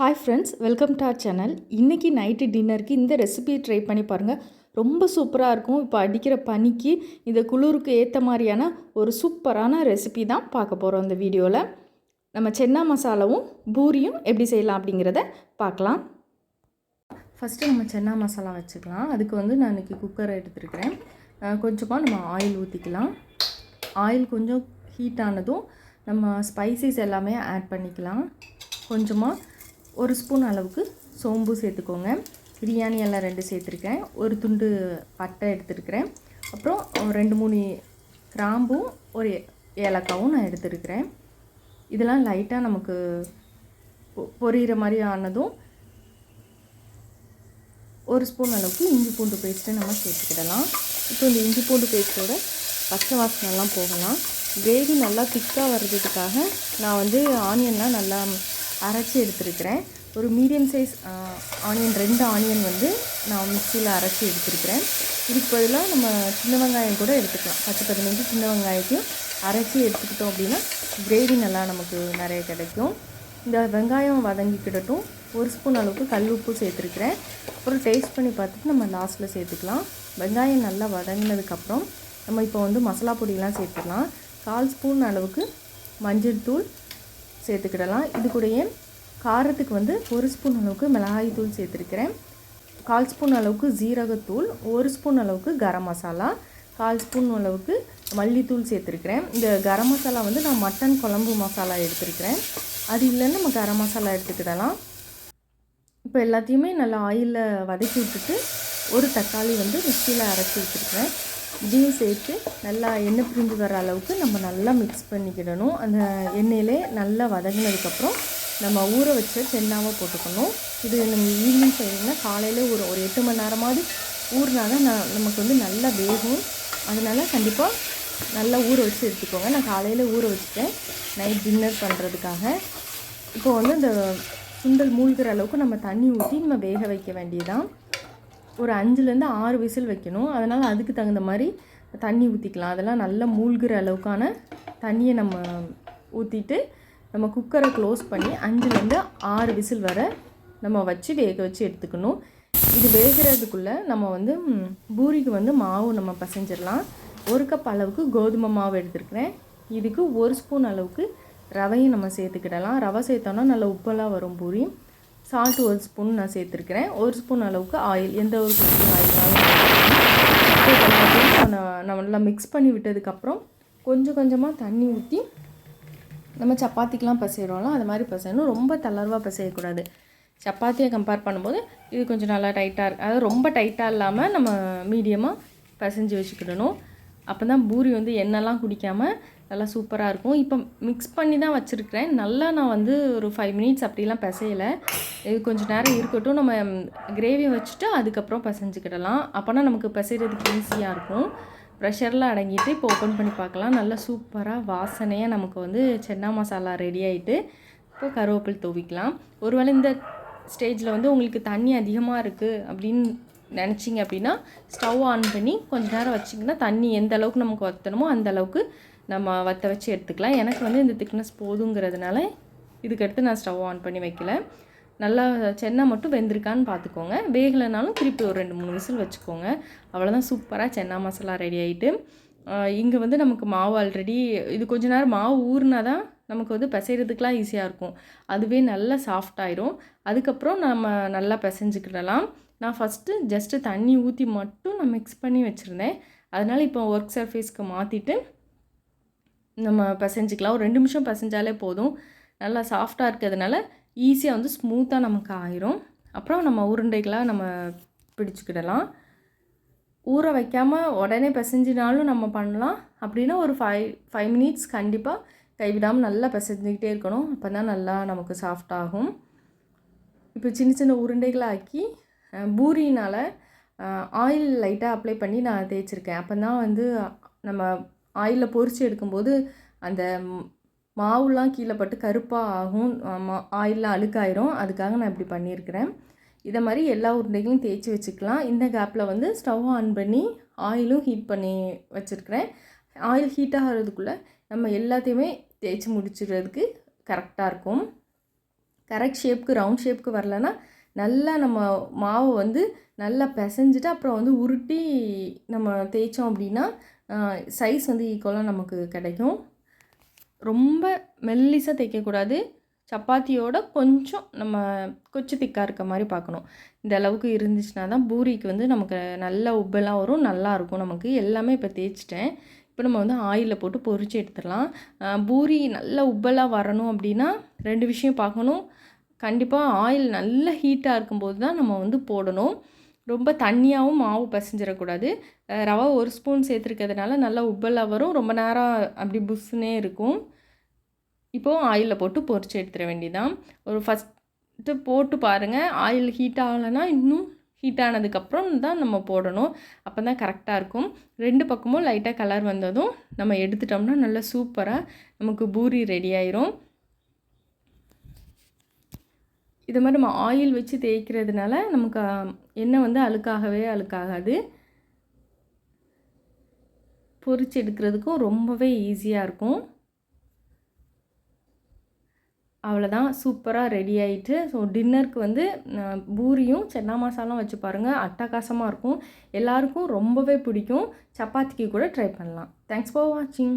Hi friends welcome to our channel இன்றைக்கி night டின்னருக்கு இந்த ரெசிபியை ட்ரை பண்ணி பாருங்கள் ரொம்ப சூப்பராக இருக்கும். இப்போ அடிக்கிற பனிக்கு இந்த குளிருக்கு ஏற்ற மாதிரியான ஒரு சூப்பரான ரெசிபி தான் பார்க்க போகிறோம் இந்த வீடியோவில் நம்ம சென்னா மசாலாவும் பூரியும் எப்படி செய்யலாம் அப்படிங்கிறத பார்க்கலாம். ஃபஸ்ட்டு நம்ம சென்னா மசாலா வச்சுக்கலாம். அதுக்கு வந்து நான் இன்றைக்கி குக்கரை எடுத்துருக்கிறேன். கொஞ்சமாக நம்ம ஆயில் ஊற்றிக்கலாம் ஆயில் கொஞ்சம் ஹீட் ஆனதும் நம்ம ஸ்பைசஸ் எல்லாமே ஆட் பண்ணிக்கலாம். கொஞ்சமாக ஒரு ஸ்பூன் அளவுக்கு சோம்பு சேர்த்துக்கோங்க. பிரியாணி எல்லாம் ரெண்டு சேர்த்துருக்கேன். ஒரு துண்டு பட்டை எடுத்துருக்கிறேன். அப்புறம் ரெண்டு மூணு கிராம்பும் ஒரு ஏலக்காவும் நான் எடுத்துருக்கிறேன். இதெல்லாம் லைட்டாக நமக்கு பொ- பொரியிற மாதிரி ஆனதும் ஒரு ஸ்பூன் அளவுக்கு இஞ்சி பூண்டு பேஸ்ட்டு நம்ம சேர்த்துக்கிடலாம். இப்போ இந்த இஞ்சி பூண்டு பேஸ்ட்டோட பச்சை வாசனைலாம் போகலாம். கிரேவி நல்லா திக்காக வர்றதுக்காக நான் வந்து ஆனியன்லாம் நல்லா அரைச்சி எடுத்துருக்கிறேன். ஒரு மீடியம் சைஸ் ஆனியன் ரெண்டு ஆனியன் வந்து நான் மிக்சியில் அரைச்சி எடுத்துருக்கிறேன். இதுக்கு பதிலாக நம்ம சின்ன வெங்காயம் கூட எடுத்துக்கலாம். பத்து பதினஞ்சு சின்ன வெங்காயத்தையும் அரைச்சி எடுத்துக்கிட்டோம் அப்படின்னா கிரேவி நல்லா நமக்கு நிறைய கிடைக்கும். இந்த வெங்காயம் வதங்கிக்கிடட்டும் ஒரு ஸ்பூன் அளவுக்கு கல் உப்பு சேர்த்துருக்கிறேன். அப்புறம் டேஸ்ட் பண்ணி பார்த்துட்டு நம்ம லாஸ்ட்டில் சேர்த்துக்கலாம். வெங்காயம் நல்லா வதங்கினதுக்கப்புறம் நம்ம இப்போ வந்து மசாலா பொடியெலாம் சேர்த்துக்கலாம் கால் ஸ்பூன் அளவுக்கு மஞ்சள் தூள் சேர்த்துக்கிடலாம். இது கூடயே காரத்துக்கு வந்து ஒரு ஸ்பூன் அளவுக்கு மிளகாய் தூள் சேர்த்துருக்கிறேன். கால் ஸ்பூன் அளவுக்கு ஜீரகத்தூள் ஒரு ஸ்பூன் அளவுக்கு கரம் மசாலா கால் ஸ்பூன் அளவுக்கு மல்லித்தூள் சேர்த்துருக்கிறேன். இந்த கரம் மசாலா வந்து நான் மட்டன் குழம்பு மசாலா எடுத்துருக்கிறேன். அது இல்லைன்னு நம்ம கரம் மசாலா எடுத்துக்கிடலாம். இப்போ எல்லாத்தையுமே நல்லா ஆயிலில் வதக்கி விட்டுட்டு ஒரு தக்காளி வந்து மிக்சியில் அரைச்சி வச்சுருக்கிறேன். இதையும் சேர்த்து நல்லா எண்ணெய் பிரிஞ்சு வர அளவுக்கு நம்ம நல்லா மிக்ஸ் பண்ணிக்கிடணும். அந்த எண்ணெயிலே நல்லா வதங்கினதுக்கப்புறம் நம்ம ஊற வச்ச சென்னாவை போட்டுக்கணும். இது நம்ம ஈவினிங் செய்யணும்னா காலையில் ஒரு ஒரு எட்டு மணி நேரமாவது ஊறினா தான் நான் நமக்கு வந்து நல்லா வேகும். அதனால் கண்டிப்பாக நல்லா ஊற வச்சு எடுத்துக்கோங்க. நான் காலையில் ஊற வச்சுட்டேன். நைட் டின்னர் பண்ணுறதுக்காக இப்போ வந்து இந்த சுண்டல் மூழ்கிற அளவுக்கு நம்ம தண்ணி ஊற்றி நம்ம வேக வைக்க வேண்டியதான் ஒரு அஞ்சுலேருந்து ஆறு விசில் வைக்கணும். அதனால் அதுக்கு தகுந்த மாதிரி தண்ணி ஊற்றிக்கலாம் அதெல்லாம் நல்லா மூழ்கிற அளவுக்கான தண்ணியை நம்ம ஊற்றிட்டு நம்ம குக்கரை க்ளோஸ் பண்ணி அஞ்சுலேருந்து ஆறு விசில் வர நம்ம வச்சு வேக வச்சு எடுத்துக்கணும். இது வேகிறதுக்குள்ளே நம்ம வந்து பூரிக்கு வந்து மாவு நம்ம பசைஞ்சிடலாம். ஒரு கப் அளவுக்கு கோதுமை மாவு எடுத்துருக்கிறேன். இதுக்கு ஒரு ஸ்பூன் அளவுக்கு ரவையும் நம்ம சேர்த்துக்கிடலாம். ரவை சேர்த்தோன்னா நல்லா உப்பெல்லாம் வரும் பூரி. சால்ட் ஒரு ஸ்பூன் நான் சேர்த்துருக்கிறேன். ஒரு ஸ்பூன் அளவுக்கு ஆயில் எந்த ஒரு ஸ்பூன் ஆயில்னாலும் நம்ம நல்லா மிக்ஸ் பண்ணி விட்டதுக்கப்புறம் கொஞ்சம் கொஞ்சமாக தண்ணி ஊற்றி நம்ம சப்பாத்திக்கெலாம் பசைகிறோம்ல அது மாதிரி பசையணும். ரொம்ப தளர்வாக பசையக்கூடாது. சப்பாத்தியை கம்பேர் பண்ணும்போது இது கொஞ்சம் நல்லா டைட்டாக இருக்குது அதாவது ரொம்ப டைட்டாக இல்லாமல் நம்ம மீடியமாக பசைஞ்சு வச்சுக்கிடணும். அப்போ தான் பூரி வந்து எண்ணெய்லாம் குடிக்காமல் நல்லா சூப்பராக இருக்கும். இப்போ மிக்ஸ் பண்ணி தான் வச்சுருக்கிறேன். நல்லா நான் வந்து ஒரு ஃபைவ் மினிட்ஸ் அப்படிலாம் பிசையலை. இது கொஞ்சம் நேரம் இருக்கட்டும். நம்ம கிரேவி வச்சுட்டு அதுக்கப்புறம் பிசைஞ்சுக்கிடலாம். அப்போனா நமக்கு பிசைகிறதுக்கு ஈஸியாக இருக்கும். ப்ரெஷர்லாம் அடங்கிட்டு இப்போ ஓப்பன் பண்ணி பார்க்கலாம். நல்லா சூப்பராக வாசனையாக நமக்கு வந்து சென்னா மசாலா ரெடி ஆகிட்டு இப்போ கருவேப்பில் தூவிக்கலாம். ஒருவேளை இந்த ஸ்டேஜில் வந்து உங்களுக்கு தண்ணி அதிகமாக இருக்குது அப்படின்னு நினச்சிங்க அப்படின்னா ஸ்டவ் ஆன் பண்ணி கொஞ்சம் நேரம் வச்சிங்கன்னா தண்ணி எந்த அளவுக்கு நமக்கு வற்றணுமோ அந்த அளவுக்கு நம்ம வற்ற வச்சு எடுத்துக்கலாம். எனக்கு வந்து இந்த திக்னஸ் போதுங்கிறதுனால இதுக்கடுத்து நான் ஸ்டவ் ஆன் பண்ணி வைக்கல. நல்லா சென்னா மட்டும் வெந்திருக்கான்னு பார்த்துக்கோங்க வேகலைனாலும் திருப்பி ஒரு ரெண்டு மூணு விசில் வச்சுக்கோங்க. அவ்வளோதான் சூப்பராக சென்னா மசாலா ரெடி ஆகிட்டு இங்கே வந்து நமக்கு மாவு ஆல்ரெடி இது கொஞ்ச நேரம் மாவு ஊறினா தான் நமக்கு வந்து பிசைகிறதுக்கெலாம் ஈஸியாக இருக்கும். அதுவே நல்லா சாஃப்ட் ஆயிரும். அதுக்கப்புறம் நம்ம நல்லா பிசைஞ்சுக்கிடலாம். நான் ஃபஸ்ட்டு ஜஸ்ட்டு தண்ணி ஊற்றி மட்டும் நான் மிக்ஸ் பண்ணி வச்சுருந்தேன். அதனால் இப்போ ஒர்க் சர்ஃபேஸ்க்கு மாற்றிட்டு நம்ம பிசைஞ்சிக்கலாம். ஒரு ரெண்டு நிமிஷம் பிசைஞ்சாலே போதும். நல்லா சாஃப்டாக இருக்கிறதுனால ஈஸியாக வந்து ஸ்மூத்தாக நமக்கு ஆயிரும். அப்புறம் நம்ம உருண்டைகளாக நம்ம பிடிச்சிக்கிடலாம். ஊற வைக்காமல் உடனே பிசைஞ்சினாலும் நம்ம பண்ணலாம். அப்படின்னா ஒரு ஃபைவ் ஃபைவ் மினிட்ஸ் கண்டிப்பாக கைவிடாமல் நல்லா பிசைஞ்சிக்கிட்டே இருக்கணும். அப்போ தான் நல்லா நமக்கு சாஃப்டாகும் இப்போ சின்ன சின்ன உருண்டைகளை ஆக்கி பூரியினால் ஆயில் லைட்டாக அப்ளை பண்ணி நான் தேய்ச்சிருக்கேன். அப்போ தான் வந்து நம்ம ஆயிலில் பொறிச்சு எடுக்கும்போது அந்த மாவுலாம் கீழே பட்டு கருப்பாக ஆகும். ஆயிலெலாம் அழுக்காயிரும். அதுக்காக நான் இப்படி பண்ணியிருக்கிறேன். இதை மாதிரி எல்லா உருண்டைகளையும் தேய்ச்சி வச்சுக்கலாம். இந்த கேப்பில் வந்து ஸ்டவ் ஆன் பண்ணி ஆயிலும் ஹீட் பண்ணி வச்சுருக்கிறேன். ஆயில் ஹீட் ஆகிறதுக்குள்ளே நம்ம எல்லாத்தையுமே தேய்ச்சி முடிச்சிடுறதுக்கு கரெக்டாக இருக்கும். கரெக்ட் ஷேப்புக்கு ரவுண்ட் ஷேப்புக்கு வரலன்னா நல்லா நம்ம மாவை வந்து நல்லா பிசைஞ்சிட்டு அப்புறம் வந்து உருட்டி நம்ம தேய்ச்சோம் அப்படின்னா சைஸ் வந்து ஈக்குவலாக நமக்கு கிடைக்கும். ரொம்ப மெல்லிசாக தைக்கக்கூடாது சப்பாத்தியோட கொஞ்சம் நம்ம கொச்சு திக்காக இருக்க மாதிரி பார்க்கணும். இந்த அளவுக்கு இருந்துச்சுன்னா தான் பூரிக்கு வந்து நமக்கு நல்ல உப்பெல்லாம் வரும் நல்லாயிருக்கும் நமக்கு. எல்லாமே இப்போ தேய்ச்சிட்டேன். இப்போ நம்ம வந்து ஆயிலில் போட்டு பொறிச்சு எடுத்துடலாம். பூரி நல்ல உப்பெல்லாம் வரணும் அப்படின்னா ரெண்டு விஷயம் பார்க்கணும். கண்டிப்பாக ஆயில் நல்ல ஹீட்டாக இருக்கும்போது தான் நம்ம வந்து போடணும். ரொம்ப தண்ணியாகவும் மாவு பிசைஞ்சிடக்கூடாது. ரவை ஒரு ஸ்பூன் சேர்த்துருக்கிறதுனால நல்லா உப்பலாக வரும். ரொம்ப நேரம் அப்படி புஷ்ஷுனே இருக்கும். இப்போது ஆயிலில் போட்டு பொறிச்சு எடுத்துட வேண்டியதான் ஒரு ஃபஸ்ட்டு போட்டு பாருங்கள் ஆயில் ஹீட் ஆகலைன்னா இன்னும் ஹீட் ஆனதுக்கப்புறம் தான் நம்ம போடணும். அப்போ தான் கரெக்டாக இருக்கும். ரெண்டு பக்கமும் லைட்டாக கலர் வந்ததும் நம்ம எடுத்துட்டோம்னா நல்லா சூப்பராக நமக்கு பூரி ரெடி ஆயிரும். இது மாதிரி நம்ம ஆயில் வச்சு தேய்க்கிறதுனால நமக்கு எண்ணெய் வந்து அழுக்காகவே அழுக்காகாது. பொறிச்சு எடுக்கிறதுக்கும் ரொம்பவே ஈஸியாக இருக்கும். அவ்வளோதான் சூப்பராக ரெடி ஆகிட்டு ஸோ டின்னருக்கு வந்து பூரியும் சென்னா மசாலாம் வச்சு பாருங்கள் அட்டகாசமாக இருக்கும். எல்லாருக்கும் ரொம்பவே பிடிக்கும். சப்பாத்திக்கு கூட ட்ரை பண்ணலாம். தேங்க்ஸ் ஃபார் வாட்சிங்